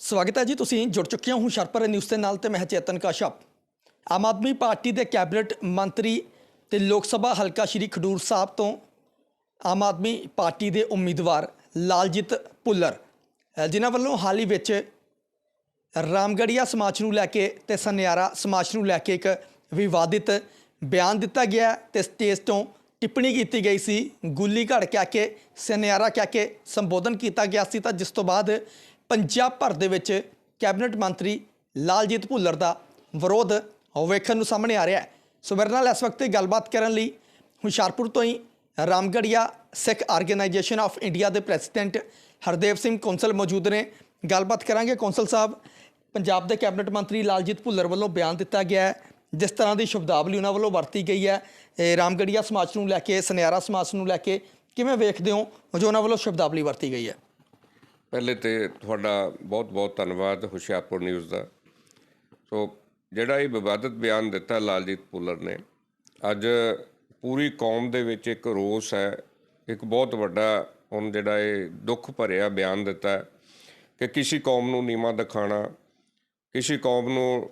ਸਵਾਗਤ ਹੈ ਜੀ ਤੁਸੀਂ, ਜੁੜ ਚੁੱਕੇ ਹੋ ਹੁਸ਼ਿਆਰਪੁਰ ਨਿਊਜ਼ ਦੇ ਨਾਲ ਤੇ ਮੈਂ ਚੇਤਨ ਕਾਸ਼ਪ। ਆਮ ਆਦਮੀ ਪਾਰਟੀ ਦੇ ਕੈਬਨਿਟ ਮੰਤਰੀ ਤੇ ਲੋਕ ਸਭਾ ਹਲਕਾ ਸ਼੍ਰੀ ਖਡੂਰ ਸਾਹਿਬ ਤੋਂ ਆਮ ਆਦਮੀ ਪਾਰਟੀ ਦੇ ਉਮੀਦਵਾਰ ਲਾਲਜੀਤ ਭੁੱਲਰ ਜਿਨ੍ਹਾਂ ਵੱਲੋਂ ਹਾਲ ਹੀ ਵਿੱਚ ਰਾਮਗੜੀਆ ਸਮਾਜ ਨੂੰ ਲੈ ਕੇ ਤੇ ਸਨਿਆਰਾ ਸਮਾਜ ਨੂੰ ਲੈ ਕੇ ਇੱਕ ਵਿਵਾਦਿਤ ਬਿਆਨ ਦਿੱਤਾ ਗਿਆ ਤੇ ਸਟੇਜ ਤੋਂ ਟਿੱਪਣੀ ਕੀਤੀ ਗਈ ਸੀ। ਗੁੱਲੀ ਘੜ ਕਹਿ ਕੇ, ਸਨਿਆਰਾ ਕਹਿ ਕੇ ਸੰਬੋਧਨ ਕੀਤਾ ਗਿਆ ਸੀ ਤਾਂ ਜਿਸ ਤੋਂ ਬਾਅਦ ਪੰਜਾਬ ਭਰ ਦੇ ਵਿੱਚ ਕੈਬਨਿਟ ਮੰਤਰੀ ਲਾਲਜੀਤ ਭੁੱਲਰ ਦਾ ਵਿਰੋਧ ਵੇਖਣ ਨੂੰ ਸਾਹਮਣੇ ਆ ਰਿਹਾ ਹੈ। ਸੋ ਮੇਰੇ ਨਾਲ ਇਸ ਵਕਤ ਗੱਲਬਾਤ ਕਰਨ ਲਈ ਹੁਸ਼ਿਆਰਪੁਰ ਤੋਂ ਹੀ Ramgarhia Sikh organisation of India ਦੇ ਪ੍ਰੈਜ਼ੀਡੈਂਟ ਹਰਦੇਵ ਸਿੰਘ ਕੌਂਸਲ ਮੌਜੂਦ ਨੇ। ਗੱਲਬਾਤ ਕਰਾਂਗੇ ਕੌਂਸਲ ਸਾਹਿਬ, ਪੰਜਾਬ ਦੇ ਕੈਬਨਿਟ ਮੰਤਰੀ ਲਾਲਜੀਤ ਭੁੱਲਰ ਵੱਲੋਂ ਬਿਆਨ ਦਿੱਤਾ ਗਿਆ ਹੈ, ਜਿਸ ਤਰ੍ਹਾਂ ਦੀ ਸ਼ਬਦਾਵਲੀ ਉਹਨਾਂ ਵੱਲੋਂ ਵਰਤੀ ਗਈ ਹੈ। ਰਾਮਗੜੀਆ ਸਮਾਜ ਨੂੰ ਲੈ ਕੇ, ਸੁਨਿਆਰਾ ਸਮਾਜ ਨੂੰ ਲੈ ਕੇ ਕਿਵੇਂ ਵੇਖਦੇ ਹੋ ਜੋ ਉਹਨਾਂ ਵੱਲੋਂ ਸ਼ਬਦਾਵਲੀ ਵਰਤੀ ਗਈ ਹੈ? ਪਹਿਲੇ ਤੇ ਤੁਹਾਡਾ ਬਹੁਤ-ਬਹੁਤ ਧੰਨਵਾਦ ਹੁਸ਼ਿਆਰਪੁਰ ਨਿਊਜ਼ ਦਾ। ਸੋ ਜਿਹੜਾ ਇਹ ਵਿਵਾਦਤ ਬਿਆਨ ਦਿੱਤਾ ਲਾਲਜੀਤ ਪੁੱਲਰ ਨੇ, ਅੱਜ ਪੂਰੀ ਕੌਮ ਦੇ ਵਿੱਚ ਇੱਕ ਰੋਸ ਹੈ, ਇੱਕ ਬਹੁਤ ਵੱਡਾ ਹੁਣ ਜਿਹੜਾ ਇਹ ਦੁੱਖ ਭਰਿਆ ਬਿਆਨ ਦਿੱਤਾ ਕਿ ਕਿਸੇ ਕੌਮ ਨੂੰ ਨੀਵਾਂ ਦਿਖਾਣਾ ਕਿਸੇ ਕੌਮ ਨੂੰ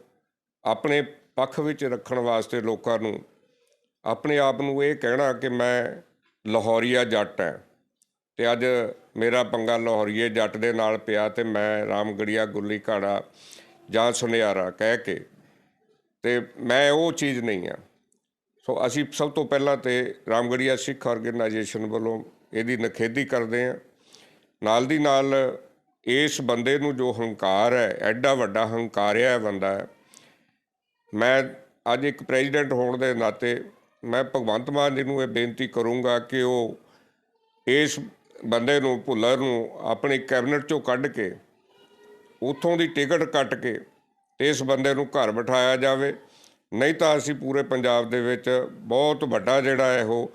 ਆਪਣੇ ਪੱਖ ਵਿੱਚ ਰੱਖਣ ਵਾਸਤੇ ਲੋਕਾਂ ਨੂੰ, ਆਪਣੇ ਆਪ ਨੂੰ ਇਹ ਕਹਿਣਾ ਕਿ ਮੈਂ ਲਾਹੌਰੀਆ ਜੱਟ ਹਾਂ। ਤੇ ਅੱਜ ਮੇਰਾ ਪੰਗਾ ਲਾਹੌਰੀਏ ਜੱਟ ਦੇ ਨਾਲ ਪਿਆ ਤੇ ਮੈਂ ਰਾਮਗੜੀਆ ਗੁੱਲੀ ਘਾੜਾ ਜਾਂ ਸੁਨਿਆਰਾ ਕਹਿ ਕੇ। ਤੇ ਮੈਂ ਉਹ ਚੀਜ਼ ਨਹੀਂ ਆ। ਸੋ ਅਸੀਂ ਸਭ ਤੋਂ ਪਹਿਲਾਂ ਤੇ ਰਾਮਗੜੀਆ ਸਿੱਖ ਆਰਗੇਨਾਈਜੇਸ਼ਨ ਵੱਲੋਂ ਇਹਦੀ ਨਖੇਦੀ ਕਰਦੇ ਆ ਨਾਲ ਦੀ ਨਾਲ ਇਸ ਬੰਦੇ ਨੂੰ ਜੋ ਹੰਕਾਰ ਹੈ, ਐਡਾ ਵੱਡਾ ਹੰਕਾਰਿਆ ਹੈ ਬੰਦਾ ਹੈ। ਮੈਂ ਅੱਜ ਇੱਕ ਪ੍ਰੈਜ਼ੀਡੈਂਟ ਹੋਣ ਦੇ ਨਾਤੇ ਮੈਂ ਭਗਵੰਤ ਮਾਨ ਜੀ ਨੂੰ ਇਹ ਬੇਨਤੀ ਕਰੂੰਗਾ ਕਿ ਉਹ ਇਸ ਬੰਦੇ ਨੂੰ, ਭੁੱਲਰ ਨੂੰ ਆਪਣੀ ਕੈਬਨਿਟ ਚੋਂ ਕੱਢ ਕੇ, ਉਥੋਂ ਦੀ ਟਿਕਟ ਕੱਟ ਕੇ ਇਸ ਬੰਦੇ ਨੂੰ ਘਰ ਬਿਠਾਇਆ ਜਾਵੇ। ਨਹੀਂ ਤਾਂ ਅਸੀਂ ਪੂਰੇ ਪੰਜਾਬ ਦੇ ਵਿੱਚ ਬਹੁਤ ਵੱਡਾ ਜਿਹੜਾ ਹੈ ਉਹ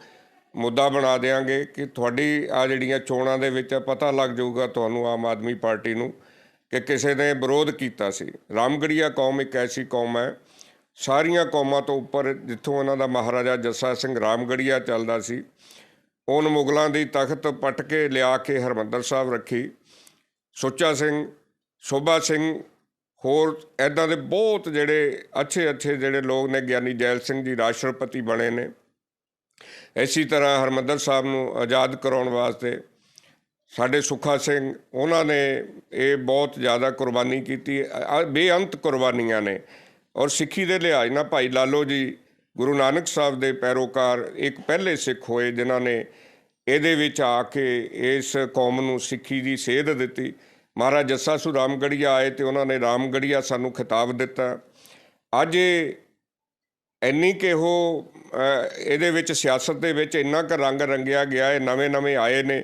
ਮੁੱਦਾ ਬਣਾ ਦੇਵਾਂਗੇ ਕਿ ਤੁਹਾਡੀ ਆ ਜਿਹੜੀਆਂ ਚੋਣਾਂ ਦੇ ਵਿੱਚ ਪਤਾ ਲੱਗ ਜਾਊਗਾ ਤੁਹਾਨੂੰ ਆਮ ਆਦਮੀ ਪਾਰਟੀ ਨੂੰ ਕਿ ਕਿਸੇ ਨੇ ਵਿਰੋਧ ਕੀਤਾ ਸੀ। ਰਾਮਗੜੀਆ ਕੌਮ ਇੱਕ ਐਸੀ ਕੌਮ ਹੈ। ਸਾਰੀਆਂ ਕੌਮਾਂ ਤੋਂ ਉੱਪਰ ਜਿੱਥੋਂ ਉਹਨਾਂ ਦਾ ਮਹਾਰਾਜਾ ਜੱਸਾ ਸਿੰਘ ਰਾਮਗੜੀਆ ਚੱਲਦਾ ਸੀ ਉਹਨ ਮੁਗਲਾਂ ਦੀ ਤਖਤ ਪਟ ਕੇ ਲਿਆ ਕੇ ਹਰਮੰਦਰ ਸਾਹਿਬ ਰੱਖੀ। ਸੁੱਚਾ ਸਿੰਘ, ਸ਼ੋਭਾ ਸਿੰਘ, ਹੋਰ ਐਦਾਂ ਦੇ ਬਹੁਤ ਜਿਹੜੇ ਅੱਛੇ ਅੱਛੇ ਜਿਹੜੇ ਲੋਕ ਨੇ, ਗਿਆਨੀ ਜੈਲ ਸਿੰਘ ਜੀ ਰਾਸ਼ਟਰਪਤੀ ਬਣੇ ਨੇ। ਇਸੇ ਤਰ੍ਹਾਂ ਹਰਮੰਦਰ ਸਾਹਿਬ ਨੂੰ ਆਜ਼ਾਦ ਕਰਾਉਣ ਵਾਸਤੇ ਸਾਡੇ ਸੁੱਖਾ ਸਿੰਘ, ਉਹਨਾਂ ਨੇ ਇਹ ਬਹੁਤ ਜ਼ਿਆਦਾ ਕੁਰਬਾਨੀ ਕੀਤੀ। ਬੇਅੰਤ ਕੁਰਬਾਨੀਆਂ ਨੇ। ਔਰ ਸਿੱਖੀ ਦੇ ਲਿਹਾਜ਼ ਨਾਲ ਭਾਈ ਲਾਲੋ ਜੀ ਗੁਰੂ ਨਾਨਕ ਸਾਹਿਬ ਦੇ ਪੈਰੋਕਾਰ ਇੱਕ ਪਹਿਲੇ ਸਿੱਖ ਹੋਏ ਜਿਨ੍ਹਾਂ ਨੇ ਇਹਦੇ ਵਿੱਚ ਆ ਕੇ ਇਸ ਕੌਮ ਨੂੰ ਸਿੱਖੀ ਦੀ ਸੇਧ ਦਿੱਤੀ। ਮਹਾਰਾਜ ਜੱਸਾ ਸੂ ਰਾਮਗੜੀਆ ਆਏ ਤੇ ਉਹਨਾਂ ਨੇ ਰਾਮਗੜੀਆ ਸਾਨੂੰ ਖਿਤਾਬ ਦਿੱਤਾ। ਅੱਜ ਇੰਨੀ ਕਿ ਉਹ ਇਹਦੇ ਵਿੱਚ ਸਿਆਸਤ ਦੇ ਵਿੱਚ ਇੰਨਾ ਕੁ ਰੰਗ ਰੰਗਿਆ ਗਿਆ ਹੈ ਨਵੇਂ ਨਵੇਂ ਆਏ ਨੇ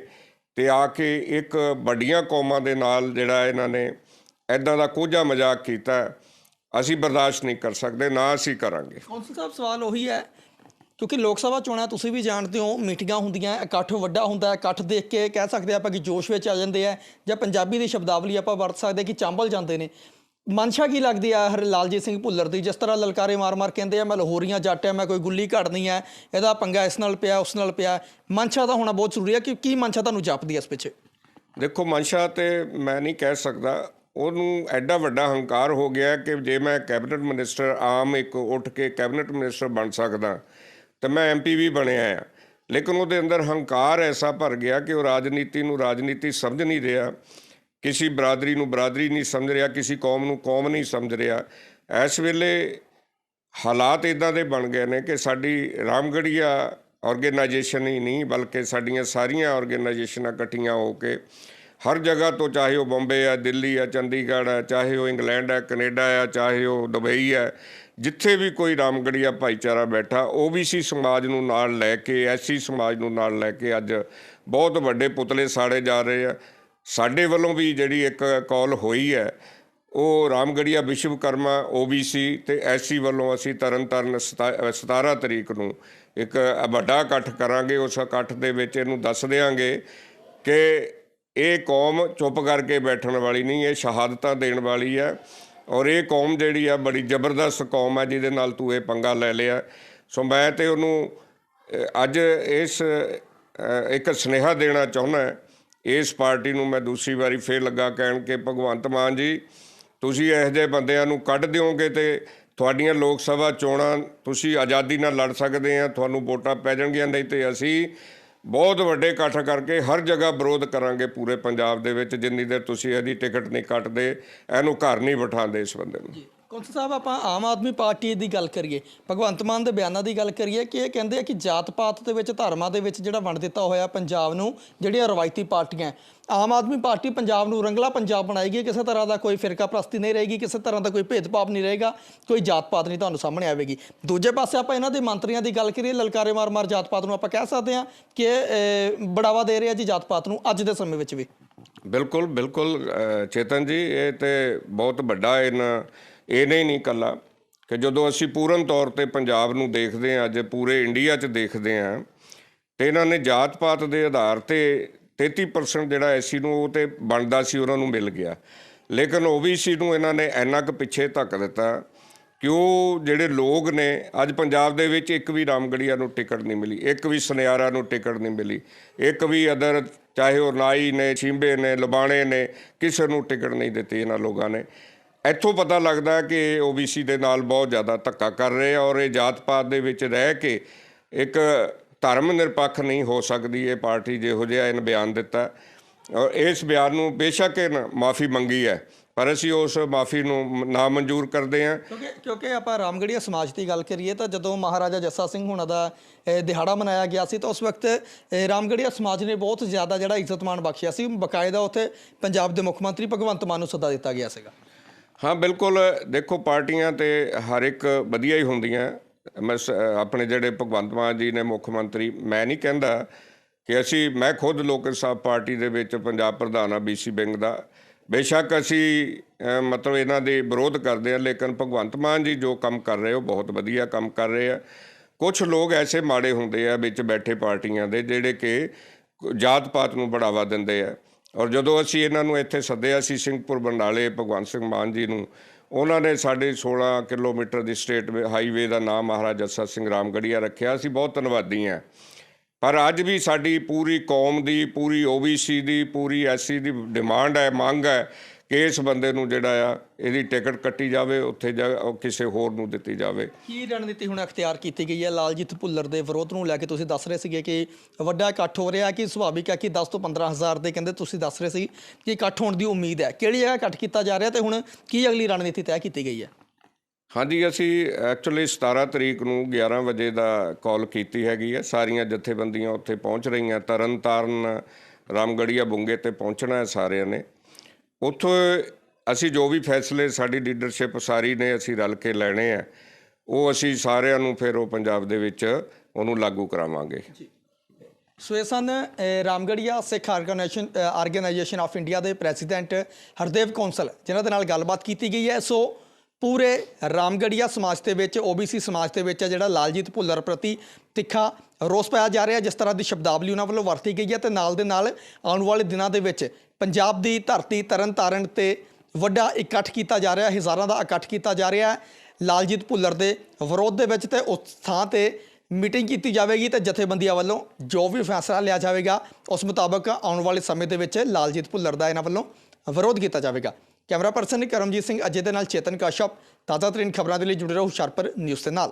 ਤੇ ਆ ਕੇ ਇੱਕ ਵੱਡੀਆਂ ਕੌਮਾਂ ਦੇ ਨਾਲ ਜਿਹੜਾ ਇਹਨਾਂ ਨੇ ਐਦਾਂ ਦਾ ਕੋਝਾ ਮਜ਼ਾਕ ਕੀਤਾ। ਅਸੀਂ ਬਰਦਾਸ਼ਤ ਨਹੀਂ ਕਰ ਸਕਦੇ ਨਾ ਅਸੀਂ ਕਰਾਂਗੇ। ਕੌਂਸਲ ਸਾਹਿਬ ਸਵਾਲ ਉਹੀ ਹੈ ਕਿਉਂਕਿ ਲੋਕ ਸਭਾ ਚੋਣਾਂ ਤੁਸੀਂ ਵੀ ਜਾਣਦੇ ਹੋ ਮੀਟਿੰਗਾਂ ਹੁੰਦੀਆਂ ਇਕੱਠ ਵੱਡਾ ਹੁੰਦਾ ਇਕੱਠ ਦੇਖ ਕੇ ਕਹਿ ਸਕਦੇ ਆਪਾਂ ਕਿ ਜੋਸ਼ ਵਿੱਚ ਆ ਜਾਂਦੇ ਆ ਜਾਂ ਪੰਜਾਬੀ ਦੀ ਸ਼ਬਦਾਵਲੀ ਆਪਾਂ ਵਰਤ ਸਕਦੇ ਕਿ ਚਾਂਬਲ ਜਾਂਦੇ ਨੇ। ਮਨਸ਼ਾ ਕੀ ਲੱਗਦੀ ਆ ਹਰ ਲਾਲਜੀਤ ਸਿੰਘ ਭੁੱਲਰ ਦੀ ਜਿਸ ਤਰ੍ਹਾਂ ਲਲਕਾਰੇ ਮਾਰ-ਮਾਰ ਕਹਿੰਦੇ ਆ ਮੈਂ ਲਾਹੌਰੀਆਂ ਜੱਟ ਆ ਮੈਂ ਕੋਈ ਗੁੱਲੀ ਘੜਨੀ ਆ ਇਹਦਾ ਪੰਗਾ ਇਸ ਨਾਲ ਪਿਆ ਉਸ ਨਾਲ ਪਿਆ। ਮਨਸ਼ਾ ਦਾ ਹੋਣਾ ਬਹੁਤ ਜ਼ਰੂਰੀ ਹੈ ਕਿ ਕੀ ਮਨਸ਼ਾ ਤੁਹਾਨੂੰ ਜਾਪਦੀ ਹੈ ਇਸ ਪਿੱਛੇ? ਦੇਖੋ ਮਨਸ਼ਾ ਤੇ ਮੈਂ ਨਹੀਂ ਕਹਿ ਸਕਦਾ ਉਹਨੂੰ ਐਡਾ ਵੱਡਾ ਹੰਕਾਰ ਹੋ ਗਿਆ ਕਿ ਜੇ ਮੈਂ ਕੈਬਨਿਟ ਮਿਨਿਸਟਰ ਆਮ ਇੱਕ ਉੱਠ ਕੇ ਕੈਬਨਿਟ ਮਿਨਿਸਟਰ ਬਣ ਸਕਦਾ, ਤਾਂ ਮੈਂ ਐਮਪੀ ਵੀ ਬਣਿਆ ਆ। ਲੇਕਿਨ ਉਹਦੇ ਅੰਦਰ ਹੰਕਾਰ ਐਸਾ ਭਰ ਗਿਆ ਕਿ ਉਹ ਰਾਜਨੀਤੀ ਨੂੰ ਰਾਜਨੀਤੀ ਸਮਝ ਨਹੀਂ ਰਿਹਾ, ਕਿਸੇ ਬਰਾਦਰੀ ਨੂੰ ਬਰਾਦਰੀ ਨਹੀਂ ਸਮਝ ਰਿਹਾ, ਕਿਸੇ ਕੌਮ ਨੂੰ ਕੌਮ ਨਹੀਂ ਸਮਝ ਰਿਹਾ। ਇਸ ਵੇਲੇ ਹਾਲਾਤ ਇਦਾਂ ਦੇ ਬਣ ਗਏ ਨੇ ਕਿ ਸਾਡੀ ਰਾਮਗੜੀਆ ਆਰਗੇਨਾਈਜੇਸ਼ਨ ਹੀ ਨਹੀਂ, ਬਲਕਿ ਸਾਡੀਆਂ ਸਾਰੀਆਂ ਆਰਗੇਨਾਈਜੇਸ਼ਨਾਂ ਇਕੱਠੀਆਂ ਹੋ ਕੇ ਹਰ ਜਗ੍ਹਾ ਤੋਂ ਚਾਹੇ ਉਹ ਬੰਬੇ ਆ ਦਿੱਲੀ ਆ ਚੰਡੀਗੜ੍ਹ ਆ ਚਾਹੇ ਉਹ ਇੰਗਲੈਂਡ ਆ ਕੈਨੇਡਾ ਆ ਚਾਹੇ ਉਹ ਦੁਬਈ ਆ ਜਿੱਥੇ ਵੀ ਕੋਈ ਰਾਮਗੜੀਆ ਭਾਈਚਾਰਾ ਬੈਠਾ ਓਬੀਸੀ ਸਮਾਜ ਨੂੰ ਨਾਲ ਲੈ ਕੇ ਐਸਸੀ ਸਮਾਜ ਨੂੰ ਨਾਲ ਲੈ ਕੇ ਅੱਜ ਬਹੁਤ ਵੱਡੇ ਪੁਤਲੇ ਸਾੜੇ ਜਾ ਰਹੇ ਆ। ਸਾਡੇ ਵੱਲੋਂ ਵੀ ਜਿਹੜੀ ਇੱਕ ਕਾਲ ਹੋਈ ਹੈ ਉਹ ਰਾਮਗੜੀਆ ਵਿਸ਼ਵਕਰਮਾ ਓਬੀਸੀ ਤੇ ਐਸਸੀ ਵੱਲੋਂ ਅਸੀਂ ਤਰਨਤਾਰਨ ਸਤਾ- ਅ, 17 ਤਰੀਕ ਨੂੰ ਇੱਕ ਵੱਡਾ ਇਕੱਠ ਕਰਾਂਗੇ ਉਸ ਇਕੱਠ ਦੇ ਵਿੱਚ ਇਹਨੂੰ ਦੱਸ ਦੇਵਾਂਗੇ ਕਿ ਇਹ ਕੌਮ ਚੁੱਪ ਕਰਕੇ ਬੈਠਣ ਵਾਲੀ ਨਹੀਂ, ਇਹ ਸ਼ਹਾਦਤਾਂ ਦੇਣ ਵਾਲੀ ਹੈ। ਔਰ ਇਹ ਕੌਮ ਜਿਹੜੀ ਆ, ਬੜੀ ਜ਼ਬਰਦਸਤ ਕੌਮ ਹੈ ਜਿਹਦੇ ਨਾਲ ਤੂੰ ਇਹ ਪੰਗਾ ਲੈ ਲਿਆ। ਸੋ ਮੈਂ ਤੇ ਉਹਨੂੰ ਅੱਜ ਇਸ ਇੱਕ ਸੁਨੇਹਾ ਦੇਣਾ ਚਾਹੁੰਦਾ ਇਸ ਪਾਰਟੀ ਨੂੰ ਮੈਂ ਦੂਸਰੀ ਵਾਰੀ ਫੇਰ ਲੱਗਾ ਕਹਿਣ ਕਿ ਭਗਵੰਤ ਮਾਨ ਜੀ, ਤੁਸੀਂ ਇਹੋ ਜਿਹੇ ਬੰਦਿਆਂ ਨੂੰ ਕੱਢ ਦਿਓਗੇ ਤੇ ਤੁਹਾਡੀਆਂ ਲੋਕ ਸਭਾ ਚੋਣਾਂ ਤੁਸੀਂ ਆਜ਼ਾਦੀ ਨਾਲ ਲੜ ਸਕਦੇ ਆ, ਤੁਹਾਨੂੰ ਵੋਟਾਂ ਪੈ ਜਾਣਗੀਆਂ, ਨਹੀਂ ਤੇ ਅਸੀਂ ਬਹੁਤ ਵੱਡੇ ਇਕੱਠ ਕਰਕੇ ਹਰ ਜਗ੍ਹਾ ਵਿਰੋਧ ਕਰਾਂਗੇ ਪੂਰੇ ਪੰਜਾਬ ਦੇ ਵਿੱਚ, ਜਿੰਨੀ ਦੇਰ ਤੁਸੀਂ ਇਹਦੀ ਟਿਕਟ ਨਹੀਂ ਕੱਟਦੇ, ਇਹਨੂੰ ਘਰ ਨਹੀਂ ਬਿਠਾਉਂਦੇ ਇਸ ਬੰਦੇ ਨੂੰ। ਕੌਂਸਲ ਸਾਹਿਬ, ਆਪਾਂ ਆਮ ਆਦਮੀ ਪਾਰਟੀ ਦੀ ਗੱਲ ਕਰੀਏ, ਭਗਵੰਤ ਮਾਨ ਦੇ ਬਿਆਨਾਂ ਦੀ ਗੱਲ ਕਰੀਏ ਕਿ ਇਹ ਕਹਿੰਦੇ ਆ ਕਿ ਜਾਤ ਪਾਤ ਦੇ ਵਿੱਚ, ਧਰਮਾਂ ਦੇ ਵਿੱਚ ਜਿਹੜਾ ਵੰਡ ਦਿੱਤਾ ਹੋਇਆ ਪੰਜਾਬ ਨੂੰ, ਜਿਹੜੀਆਂ ਰਵਾਇਤੀ ਪਾਰਟੀਆਂ ਆਮ ਆਦਮੀ ਪਾਰਟੀ ਪੰਜਾਬ ਨੂੰ ਰੰਗਲਾ ਪੰਜਾਬ ਬਣਾਏਗੀ ਕਿਸੇ ਤਰ੍ਹਾਂ ਦਾ ਕੋਈ ਫਿਰਕਾ ਪ੍ਰਸਤੀ ਨਹੀਂ ਰਹੇਗੀ, ਕਿਸੇ ਤਰ੍ਹਾਂ ਦਾ ਕੋਈ ਭੇਦਭਾਵ ਨਹੀਂ ਰਹੇਗਾ, ਕੋਈ ਜਾਤ ਪਾਤ ਨਹੀਂ ਤੁਹਾਨੂੰ ਸਾਹਮਣੇ ਆਵੇਗੀ। ਦੂਜੇ ਪਾਸੇ ਆਪਾਂ ਇਹਨਾਂ ਦੇ ਮੰਤਰੀਆਂ ਦੀ ਗੱਲ ਕਰੀਏ, ਲਲਕਾਰੇ ਮਾਰ-ਮਾਰ ਜਾਤ ਪਾਤ ਨੂੰ ਆਪਾਂ ਕਹਿ ਸਕਦੇ ਹਾਂ ਕਿ ਬੜਾਵਾ ਦੇ ਰਿਹਾ ਜੀ ਜਾਤ ਪਾਤ ਨੂੰ ਅੱਜ ਦੇ ਸਮੇਂ ਵਿੱਚ ਵੀ। ਬਿਲਕੁਲ ਬਿਲਕੁਲ ਚੇਤਨ ਜੀ, ਇਹ ਤੇ ਬਹੁਤ ਵੱਡਾ ਇਹਨਾਂ ਇਹ ਨਹੀਂ ਨਹੀਂ ਕੱਲਾ ਕਿ ਜਦੋਂ ਅਸੀਂ ਪੂਰਨ ਤੌਰ ਤੇ ਪੰਜਾਬ ਨੂੰ ਦੇਖਦੇ ਹਾਂ, ਅੱਜ ਪੂਰੇ ਇੰਡੀਆ 'ਚ ਦੇਖਦੇ ਹਾਂ, ਤੇ ਇਹਨਾਂ ਨੇ ਜਾਤ ਪਾਤ ਦੇ ਆਧਾਰ ਤੇ 33% ਜਿਹੜਾ ਐਸੀ ਨੂੰ ਉਹ ਤੇ ਬਣਦਾ ਸੀ, ਉਹਨਾਂ ਨੂੰ ਮਿਲ ਗਿਆ। ਲੇਕਿਨ ਓਬੀਸੀ ਨੂੰ ਇਹਨਾਂ ਨੇ ਇੰਨਾ ਕੁ ਪਿੱਛੇ ਧੱਕ ਦਿੱਤਾ ਕਿ ਉਹ ਜਿਹੜੇ ਲੋਕ ਨੇ, ਅੱਜ ਪੰਜਾਬ ਦੇ ਵਿੱਚ ਇੱਕ ਵੀ ਰਾਮਗੜੀਆ ਨੂੰ ਟਿਕਟ ਨਹੀਂ ਮਿਲੀ, ਇੱਕ ਵੀ ਸੁਨਿਆਰਾ ਨੂੰ ਟਿਕਟ ਨਹੀਂ ਮਿਲੀ, ਇੱਕ ਵੀ ਅਦਰ ਚਾਹੇ ਉਹ ਨਾਈ ਨੇ ਛਿੰਬੇ ਨੇ, ਲਬਾਣੇ ਨੇ, ਕਿਸੇ ਨੂੰ ਟਿਕਟ ਨਹੀਂ ਦਿੱਤੀ ਇਹਨਾਂ ਲੋਕਾਂ ਨੇ। ਇੱਥੋਂ ਪਤਾ ਲੱਗਦਾ ਕਿ ਓਬੀਸੀ ਦੇ ਨਾਲ ਬਹੁਤ ਜ਼ਿਆਦਾ ਧੱਕਾ ਕਰ ਰਹੇ ਆ ਔਰ ਇਹ ਜਾਤ ਪਾਤ ਦੇ ਵਿੱਚ ਰਹਿ ਕੇ ਇੱਕ ਧਰਮ ਨਿਰਪੱਖ ਨਹੀਂ ਹੋ ਸਕਦੀ, ਇਹ ਪਾਰਟੀ ਜਿਹੋ ਜਿਹਾ ਇਹਨ ਬਿਆਨ ਦਿੱਤਾ। ਔਰ ਇਸ ਬਿਆਨ ਨੂੰ ਬੇਸ਼ੱਕ ਇਹ ਮਾਫੀ ਮੰਗੀ ਹੈ, ਪਰ ਅਸੀਂ ਉਸ ਮਾਫੀ ਨੂੰ ਨਾ ਮਨਜ਼ੂਰ ਕਰਦੇ ਹਾਂ। ਕਿਉਂਕਿ ਕਿਉਂਕਿ ਆਪਾਂ ਰਾਮਗੜੀਆ ਸਮਾਜ ਦੀ ਗੱਲ ਕਰੀਏ ਤਾਂ ਜਦੋਂ ਮਹਾਰਾਜਾ ਜੱਸਾ ਸਿੰਘ ਹੁਣਾਂ ਦਾ ਦਿਹਾੜਾ ਮਨਾਇਆ ਗਿਆ ਸੀ ਤਾਂ ਉਸ ਵਕਤ ਇਹ ਰਾਮਗੜੀਆ ਸਮਾਜ ਨੇ ਬਹੁਤ ਜ਼ਿਆਦਾ ਜਿਹੜਾ ਇੱਜ਼ਤਮਾਨ ਬਖਸ਼ਿਆ ਸੀ। ਬਕਾਇਦਾ ਉੱਥੇ ਪੰਜਾਬ ਦੇ ਮੁੱਖ ਮੰਤਰੀ ਭਗਵੰਤ ਮਾਨ ਨੂੰ ਸੱਦਾ ਦਿੱਤਾ ਗਿਆ ਸੀਗਾ। ਹਾਂ, ਬਿਲਕੁਲ, ਦੇਖੋ, ਪਾਰਟੀਆਂ ਤੇ ਹਰ ਇੱਕ ਵਧੀਆ ਹੀ ਹੁੰਦੀਆਂ। ਮੈਂ ਸ- ਆਪਣੇ ਜਿਹੜੇ ਭਗਵੰਤ ਮਾਨ ਜੀ ਨੇ ਮੁੱਖ ਮੰਤਰੀ, ਮੈਂ ਨਹੀਂ ਕਹਿੰਦਾ ਕਿ ਅਸੀਂ, ਮੈਂ ਖੁਦ ਲੋਕ ਇਨਸਾਫ ਪਾਰਟੀ ਦੇ ਵਿੱਚ ਪੰਜਾਬ ਪ੍ਰਧਾਨ ਆ ਬੀਸੀ ਬਿੰਗ ਦਾ। ਬੇਸ਼ੱਕ ਅਸੀਂ ਮਤਲਬ ਇਹਨਾਂ ਦੇ ਵਿਰੋਧ ਕਰਦੇ ਆ, ਲੇਕਿਨ ਭਗਵੰਤ ਮਾਨ ਜੀ ਜੋ ਕੰਮ ਕਰ ਰਹੇ ਉਹ ਬਹੁਤ ਵਧੀਆ ਕੰਮ ਕਰ ਰਹੇ ਆ। ਕੁਝ ਲੋਕ ਐਸੇ ਮਾੜੇ ਹੁੰਦੇ ਆ, ਵਿੱਚ ਬੈਠੇ ਪਾਰਟੀਆਂ ਦੇ, ਜਿਹੜੇ ਕਿ ਜਾਤ ਪਾਤ ਨੂੰ ਬੜਾਵਾ ਦਿੰਦੇ ਆ। ਔਰ ਜਦੋਂ ਅਸੀਂ ਇਹਨਾਂ ਨੂੰ ਇੱਥੇ ਸੱਦਿਆ ਸੀ ਸਿੰਘਪੁਰ ਬੰਡਾਲੇ, ਭਗਵੰਤ ਸਿੰਘ ਮਾਨ ਜੀ ਨੂੰ, ਉਹਨਾਂ ਨੇ ਸਾਡੇ 16 ਕਿਲੋਮੀਟਰ ਦੀ ਸਟੇਟ ਹਾਈਵੇ ਦਾ ਨਾਮ ਮਹਾਰਾਜਾ ਜੱਸਾ ਸਿੰਘ ਰਾਮਗੜੀਆ ਰੱਖਿਆ ਅਸੀਂ ਬਹੁਤ ਧੰਨਵਾਦੀ ਹਾਂ। ਪਰ ਅੱਜ ਵੀ ਸਾਡੀ ਪੂਰੀ ਕੌਮ ਦੀ, ਪੂਰੀ ਓਬੀਸੀ ਦੀ, ਪੂਰੀ ਐਸਸੀ ਦੀ ਡਿਮਾਂਡ ਹੈ, ਮੰਗ ਹੈ ਕਿ ਇਸ ਬੰਦੇ ਨੂੰ ਜਿਹੜਾ ਆ ਇਹਦੀ ਟਿਕਟ ਕੱਟੀ ਜਾਵੇ ਉੱਥੇ ਜਾ ਕਿਸੇ ਹੋਰ ਨੂੰ ਦਿੱਤੀ ਜਾਵੇ। ਕੀ ਰਣਨੀਤੀ ਹੁਣ ਅਖਤਿਆਰ ਕੀਤੀ ਗਈ ਹੈ? ਲਾਲਜੀਤ ਭੁੱਲਰ ਦੇ ਵਿਰੋਧ ਨੂੰ ਲੈ ਕੇ ਤੁਸੀਂ ਦੱਸ ਰਹੇ ਸੀਗੇ ਕਿ ਵੱਡਾ ਇਕੱਠ ਹੋ ਰਿਹਾ ਕਿ ਸੁਭਾਵਿਕ ਹੈ ਕਿ 10 ਤੋਂ 15 ਹਜ਼ਾਰ ਦੇ ਕਹਿੰਦੇ ਤੁਸੀਂ ਦੱਸ ਰਹੇ ਸੀ ਕਿ ਇਕੱਠ ਹੋਣ ਦੀ ਉਮੀਦ ਹੈ। ਕਿਹੜੀ ਜਗ੍ਹਾ ਇਕੱਠ ਕੀਤਾ ਜਾ ਰਿਹਾ ਤੇ ਹੁਣ ਕੀ ਅਗਲੀ ਰਣਨੀਤੀ ਤੈਅ ਕੀਤੀ ਗਈ ਹੈ? ਹਾਂਜੀ ਅਸੀਂ ਐਕਚੁਅਲੀ 17 ਤਰੀਕ ਨੂੰ 11 ਵਜੇ ਦਾ ਕਾਲ ਕੀਤੀ ਹੈਗੀ ਹੈ। ਸਾਰੀਆਂ ਜਥੇਬੰਦੀਆਂ ਉੱਥੇ ਪਹੁੰਚ ਰਹੀਆਂ। ਤਰਨ ਤਾਰਨ ਰਾਮਗੜੀਆ ਬੁੰਗੇ ਤੇ ਪਹੁੰਚਣਾ ਹੈ ਸਾਰਿਆਂ ਨੇ। ਉੱਥੋਂ ਅਸੀਂ ਜੋ ਵੀ ਫੈਸਲੇ ਸਾਡੀ ਲੀਡਰਸ਼ਿਪ ਸਾਰੀ ਨੇ ਅਸੀਂ ਰਲ ਕੇ ਲੈਣੇ ਆ ਉਹ ਅਸੀਂ ਸਾਰਿਆਂ ਨੂੰ ਫਿਰ ਉਹ ਪੰਜਾਬ ਦੇ ਵਿੱਚ ਉਹਨੂੰ ਲਾਗੂ ਕਰਾਵਾਂਗੇ। ਸੋ ਇਹ ਸਨ ਅ, Ramgarhia Sikh organisation organisation of India ਦੇ ਪ੍ਰੈਜ਼ੀਡੈਂਟ ਹਰਦੇਵ ਕੌਂਸਲ ਜਿਨ੍ਹਾਂ ਦੇ ਨਾਲ ਗੱਲਬਾਤ ਕੀਤੀ ਗਈ ਹੈ। ਸੋ ਪੂਰੇ ਰਾਮਗੜੀਆ ਸਮਾਜ ਦੇ ਵਿੱਚ ਓਬੀਸੀ ਸਮਾਜ ਦੇ ਵਿੱਚ ਹੈ ਜਿਹੜਾ ਲਾਲਜੀਤ ਭੁੱਲਰ ਪ੍ਰਤੀ ਤਿੱਖਾ ਰੋਸ ਪਾਇਆ ਜਾ ਰਿਹਾ ਜਿਸ ਤਰ੍ਹਾਂ ਦੀ ਸ਼ਬਦਾਵਲੀ ਉਹਨਾਂ ਵੱਲੋਂ ਵਰਤੀ ਗਈ ਹੈ ਤੇ ਨਾਲ ਦੇ ਨਾਲ ਆਉਣ ਵਾਲੇ ਦਿਨਾਂ ਦੇ ਵਿੱਚ ਪੰਜਾਬ ਦੀ ਧਰਤੀ ਤਰਨ ਤਾਰਨ ਤੇ ਵੱਡਾ ਇਕੱਠ ਕੀਤਾ ਜਾ ਰਿਹਾ, ਹਜ਼ਾਰਾਂ ਦਾ ਇਕੱਠ ਕੀਤਾ ਜਾ ਰਿਹਾ ਲਾਲਜੀਤ ਭੁੱਲਰ ਦੇ ਵਿਰੋਧ ਦੇ ਵਿੱਚ ਤੇ ਉਸ ਥਾਂ ਤੇ ਮੀਟਿੰਗ ਕੀਤੀ ਜਾਵੇਗੀ ਤੇ ਜਥੇਬੰਦੀਆਂ ਵੱਲੋਂ ਜੋ ਵੀ ਫੈਸਲਾ ਲਿਆ ਜਾਵੇਗਾ, ਉਸ ਮੁਤਾਬਕ ਆਉਣ ਵਾਲੇ ਸਮੇਂ ਦੇ ਵਿੱਚ ਲਾਲਜੀਤ ਭੁੱਲਰ ਦਾ ਇਹਨਾਂ ਵੱਲੋਂ ਵਿਰੋਧ ਕੀਤਾ ਜਾਵੇਗਾ। ਕੈਮਰਾ ਪਰਸਨ ਕਰਮਜੀਤ ਸਿੰਘ ਅਜੇ ਦੇ ਨਾਲ ਚੇਤਨ ਕਾਸ਼ਪ ਤਾਜ਼ਾ ਤਰੀਨ ਖਬਰਾਂ ਦੇ ਲਈ ਜੁੜੇ ਰਹੋ ਹੁਸ਼ਿਆਰਪੁਰ ਨਿਊਜ਼ ਦੇ ਨਾਲ।